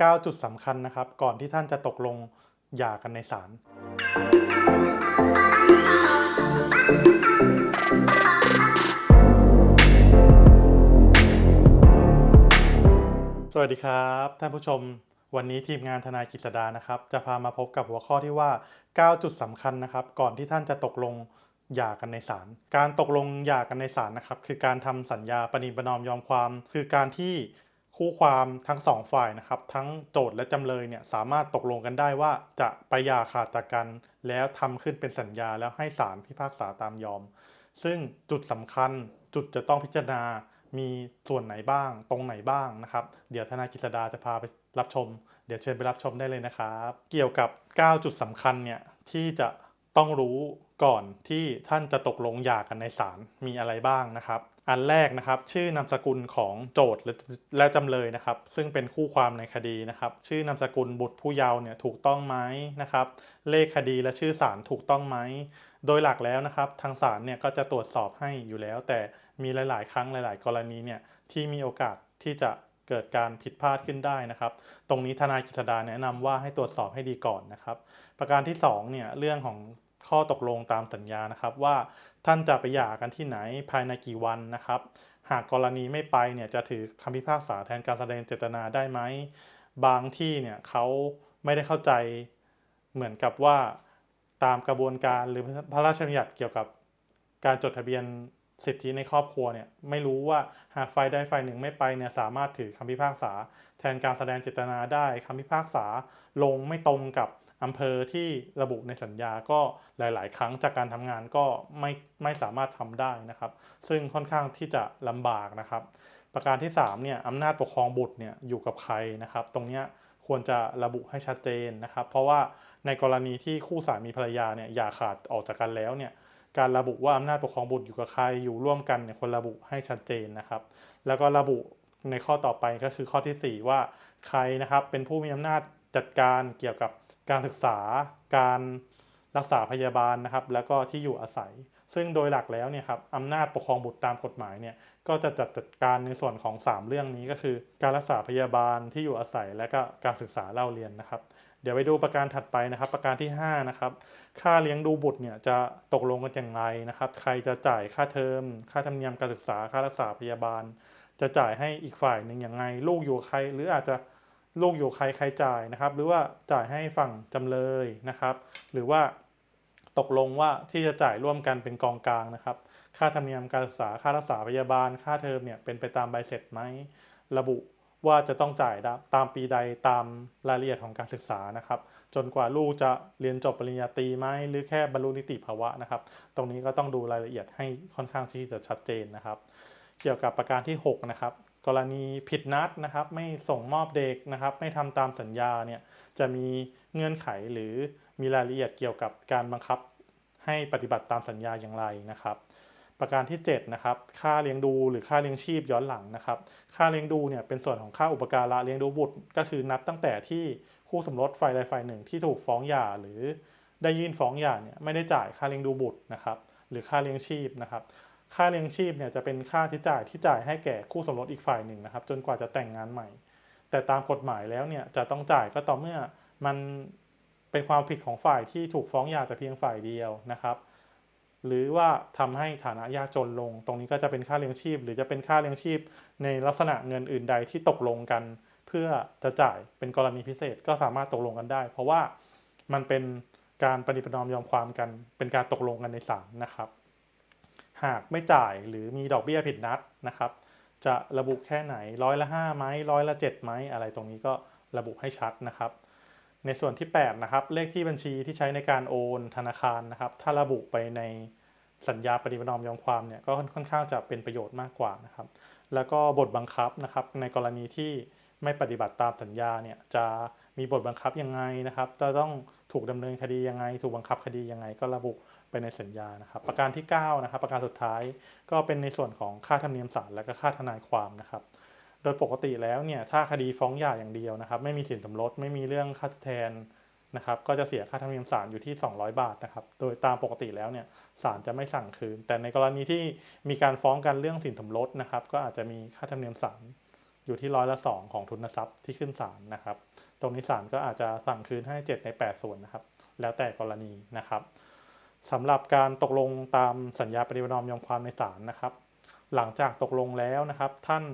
9 จุดสำคัญนะครับ ก่อนที่ท่านจะตกลงหย่ากันในศาลสวัสดีครับ ท่านผู้ชม วันนี้ทีมงานทนายกฤษดานะครับ จะพามาพบกับหัวข้อที่ว่า 9 จุดสำคัญนะครับ ก่อนที่ท่านจะตกลงหย่ากันในศาล การตกลงหย่ากันในศาลนะครับ คือการทำสัญญาปณิประนอมยอมความ คือการที่ คู่ความทั้งสองฝ่ายนะครับ ทั้งโจทย์และจำเลยเนี่ยสามารถตกลงกันได้ว่าจะไปหย่าขาดจากกัน แล้วทำขึ้นเป็นสัญญาแล้วให้ศาลพิพากษาตามยอม ซึ่งจุดสำคัญจุดจะต้องพิจารณามีส่วนไหนบ้าง ตรงไหนบ้างนะครับ เดี๋ยวธนายกฤษดาจะพาไปรับชม เดี๋ยวเชิญไปรับชมได้เลยนะครับ เกี่ยวกับ 9 จุดสำคัญเนี่ยที่จะ ต้องรู้ก่อนที่ท่านจะตกลงหย่ากันในศาลมีอะไรบ้างนะครับ อันแรกนะครับ ชื่อนามสกุลของโจทย์และจำเลยนะครับ ซึ่งเป็นคู่ความในคดีนะครับ ชื่อนามสกุลบุตรผู้เยาว์เนี่ยถูกต้องไหมนะครับ เลขคดีและชื่อศาลถูกต้องไหมโดยหลักแล้วนะครับ ทางศาลเนี่ยก็จะตรวจสอบให้อยู่แล้ว แต่มีหลาย ๆ ครั้งหลาย ๆ กรณีเนี่ยที่มีโอกาสที่จะเกิดการผิดพลาดขึ้นได้นะครับ ตรงนี้ทนายกฤษดาแนะนำว่าให้ตรวจสอบให้ดีก่อนนะครับ ประการที่2เนี่ยเรื่องของ ข้อตกลงตามสัญญานะครับว่าท่านจะไปหย่ากันที่ไหนภายในกี่วันนะครับ หากกรณีไม่ไปเนี่ยจะถือคำพิพากษาแทนการแสดงเจตนาได้ไหม บางที่เนี่ยเขาไม่ได้เข้าใจเหมือนกับว่าตามกระบวนการหรือพระราชบัญญัติเกี่ยวกับการจดทะเบียนสิทธิในครอบครัวเนี่ยไม่รู้ว่าหากฝ่ายใดฝ่ายหนึ่งไม่ไปเนี่ยสามารถถือคำพิพากษา แทนการแสดงเจตนาได้คำพิพากษาลงไม่ตรงกับ อำเภอที่ระบุในสัญญาก็หลาย ๆ ครั้งจากการทำงานก็ไม่ไม่สามารถทำได้นะครับ ซึ่งค่อนข้างที่จะลำบากนะครับ ประการที่3เนี่ยอำนาจปกครองบุตรเนี่ยอยู่กับใครนะครับ ตรงเนี้ยควรจะระบุให้ชัดเจนนะครับ เพราะว่าในกรณีที่คู่สามีภรรยาเนี่ยอย่าขาดออกจากกันแล้วเนี่ยการระบุว่าอำนาจปกครองบุตรอยู่กับใครอยู่ร่วมกันเนี่ยควรระบุให้ชัดเจนนะครับ แล้วก็ระบุในข้อต่อไปก็คือข้อทีสี่4 ว่าใครนะครับเป็นผู้มีอำนาจจัดการเกี่ยวกับ การศึกษา การรักษาพยาบาลนะครับ แล้วก็ที่อยู่อาศัย ซึ่งโดยหลักแล้วเนี่ยครับอำนาจปกครองบุตรตามกฎหมายเนี่ยก็จะจัดจัดการในส่วนของ 3 เรื่องนี้ก็คือ การรักษาพยาบาลที่อยู่อาศัย และก็การศึกษาเล่าเรียนนะครับ เดี๋ยวไปดูประการถัดไปนะครับ ประการที่5นะครับค่าเลี้ยงดูบุตรเนี่ยจะตกลงกันอย่างไรนะครับ ใครจะจ่ายค่าเทอม ค่าธรรมเนียมการศึกษาค่ารักษาพยาบาล จะจ่ายให้อีกฝ่ายหนึ่งอย่างไง ลูกอยู่ใคร หรืออาจจะ ลูกอยู่ใครใครจ่ายนะครับ หรือว่าจ่ายให้ฝั่งจำเลยนะครับ หรือว่าตกลงว่าที่จะจ่ายร่วมกันเป็นกองกลางนะครับ ค่าธรรมเนียมการศึกษาค่ารักษาพยาบาล ค่าเทอมเนี่ยเป็นไปตามใบเสร็จไหมระบุว่าจะต้องจ่ายตามปีใดตามรายละเอียดของการศึกษานะครับ จนกว่าลูกจะเรียนจบปริญญาตรีไหมหรือแค่บรรลุนิติภาวะนะครับ ตรงนี้ก็ต้องดูรายละเอียดให้ค่อนข้างที่จะชัดเจนนะครับ เกี่ยวกับประการที่ 6 นะครับ กรณีผิดนัดนะครับ ไม่ส่งมอบเด็กนะครับ ไม่ทำตามสัญญาเนี่ยจะมีเงื่อนไขหรือมีรายละเอียดเกี่ยวกับการบังคับให้ปฏิบัติตามสัญญาอย่างไรนะครับ ประการที่7นะครับค่าเลี้ยงดูหรือค่าเลี้ยงชีพย้อนหลังนะครับ ค่าเลี้ยงดูเนี่ยเป็นส่วนของค่าอุปการะเลี้ยงดูบุตร ก็คือนับตั้งแต่ที่คู่สมรสฝ่ายใดฝ่ายหนึ่งที่ถูกฟ้องหย่าหรือได้ยื่นฟ้องหย่าเนี่ยไม่ได้จ่ายค่าเลี้ยงดูบุตรนะครับ หรือค่าเลี้ยงชีพนะครับ ค่าเลี้ยงชีพเนี่ยจะเป็นค่าที่จ่ายที่จ่ายให้แก่คู่สมรสอีกฝ่ายหนึ่งนะครับ จนกว่าจะแต่งงานใหม่ แต่ตามกฎหมายแล้วเนี่ยจะต้องจ่ายก็ต่อเมื่อมันเป็นความผิดของฝ่ายที่ถูกฟ้องหย่าแต่เพียงฝ่ายเดียวนะครับ หรือว่าทำให้ฐานะยากจนลง ตรงนี้ก็จะเป็นค่าเลี้ยงชีพ หรือจะเป็นค่าเลี้ยงชีพ ในลักษณะเงินอื่นใดที่ตกลงกัน เพื่อจะจ่ายเป็นกรณีพิเศษก็สามารถตกลงกันได้ เพราะว่ามันเป็นการปฏิปนอมยอมความกัน เป็นการตกลงกันในศาลนะครับ หากไม่จ่ายหรือมีดอกเบี้ยผิดนัดนะครับ จะระบุแค่ไหนร้อยละ5ไหมร้อยละ7ไหมอะไรตรงนี้ก็ระบุให้ชัดนะครับ ในส่วนที่ 8 นะครับ เลขที่บัญชีที่ใช้ในการโอนธนาคารนะครับ ถ้าระบุไปในสัญญาปฏิบัตินอมยอมความเนี่ยก็ค่อนข้างจะเป็นประโยชน์มากกว่านะครับ แล้วก็บทบังคับนะครับ ในกรณีที่ไม่ปฏิบัติตามสัญญาเนี่ยจะมีบทบังคับยังไงนะครับ จะต้อง ถูกดำเนินคดียังไง ถูกบังคับคดียังไง ก็ระบุไปในสัญญานะครับ ประการที่9นะครับประการสุดท้ายก็เป็นในส่วนของค่าธรรมเนียมศาลและก็ค่าทนายความนะครับ โดยปกติแล้วเนี่ยถ้าคดีฟ้องหย่าอย่างเดียวนะครับ ไม่มีสินสมรสไม่มีเรื่องค่าแทนนะครับก็จะเสียค่าธรรมเนียมศาลอยู่ที่ 200 บาทนะครับ โดยตามปกติแล้วเนี่ยศาลจะไม่สั่งคืน แต่ในกรณีที่มีการฟ้องกันเรื่องสินสมรสนะครับ ก็อาจจะมีค่าธรรมเนียมศาล อยู่ที่ร้อยละสองของทุนทรัพย์ที่ขึ้นศาลนะครับ ตรงนี้ศาลก็อาจจะสั่งคืนให้ 7 ใน 8 ส่วนนะครับ แล้วแต่กรณีนะครับสำหรับการตกลงตามสัญญาปฏิบัตินอมยอมความในศาลนะครับ หลังจากตกลงแล้วนะครับ ท่าน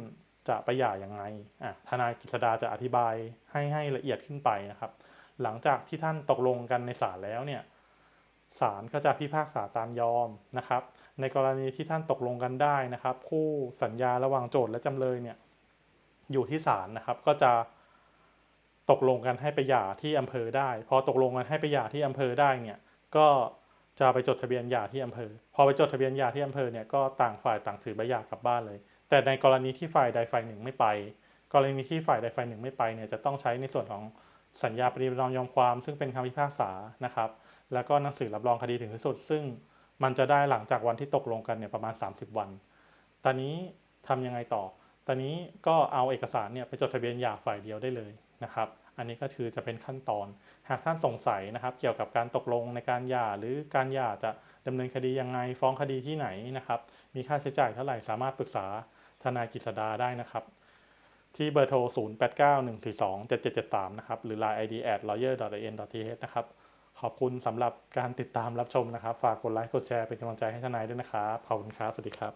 จะไปหย่าอย่างไงอะทนายกฤษดาจะอธิบายให้ให้ละเอียดขึ้นไปนะครับ หลังจากที่ท่านตกลงกันในศาลแล้วเนี่ยศาลก็จะพิพากษาตามยอมนะครับ ในกรณีที่ท่านตกลงกันได้นะครับ คู่สัญญาระหว่างโจทย์และจำเลยเนี่ย อยู่ที่ศาลนะครับ ก็จะตกลงกันให้ไปหย่าที่อำเภอได้ พอตกลงกันให้ไปหย่าที่อำเภอได้เนี่ยก็จะไปจดทะเบียนหย่าที่อำเภอ พอไปจดทะเบียนหย่าที่อำเภอเนี่ยก็ต่างฝ่ายต่างถือใบหย่ากลับบ้านเลย แต่ในกรณีที่ฝ่ายใดฝ่ายหนึ่งไม่ไป กรณีที่ฝ่ายใดฝ่ายหนึ่งไม่ไปเนี่ยจะต้องใช้ในส่วนของสัญญาปฏิบัติยอมความ ซึ่งเป็นคำพิพากษานะครับ แล้วก็หนังสือรับรองคดีถึงที่สุด ซึ่งมันจะได้หลังจากวันที่ตกลงกันเนี่ยประมาณ 30 วัน ตอนนี้ทำยังไงต่อ ตอนนี้ก็เอาเอกสารเนี่ยไปจดทะเบียนหย่าฝ่ายเดียวได้เลยนะครับ อันนี้ก็คือจะเป็นขั้นตอน หากท่านสงสัยนะครับ เกี่ยวกับการตกลงในการหย่าหรือการหย่าจะดำเนินคดียังไง ฟ้องคดีที่ไหนนะครับ มีค่าใช้จ่ายเท่าไหร่สามารถปรึกษาทนายกฤษดาได้นะครับ ที่เบอร์โทร 0891427773 นะครับ หรือ line id at lawyer.in.th นะครับ ขอบคุณสำหรับการติดตามรับชมนะครับ ฝากกดไลค์กดแชร์เป็นกำลังใจให้ทนายด้วยนะครับ ขอบคุณครับ สวัสดีครับ